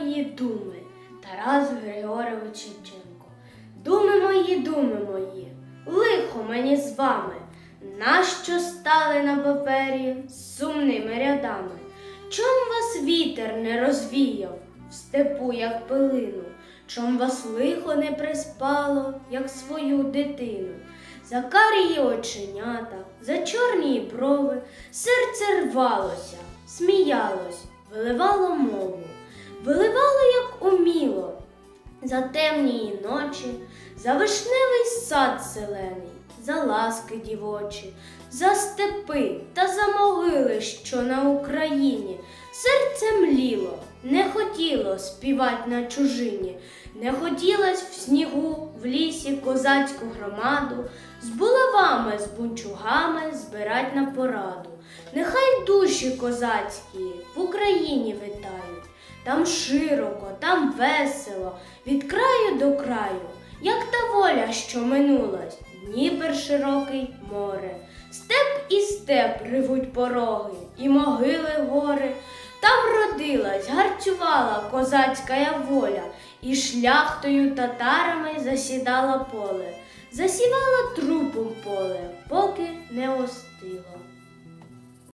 мої думи, Тарас Григорович Шевченко. Думи мої, думи мої, лихо мені з вами, нащо стали на папері з сумними рядами? Чом вас вітер не розвіяв в степу, як пилину? Чом вас лихо не приспало, як свою дитину? За карії оченята, за чорні брови, серце рвалося, сміялось, виливало мову, за темні ночі, за вишневий сад зелений, за ласки дівочі, за степи та за могили, що на Україні. Серце мліло, не хотіло співать на чужині, не хотілось в снігу, в лісі козацьку громаду, з булавами, з бунчугами збирать на пораду. Нехай душі козацькі в Україні витають, там широко, там весело, від краю до краю, як та воля, що минулась, Дніпер широкий море, степ і степ ривуть пороги, і могили гори. Там родилась, гарцювала козацька воля, і шляхтою татарами засідала поле, засівала трупом поле, поки не остило.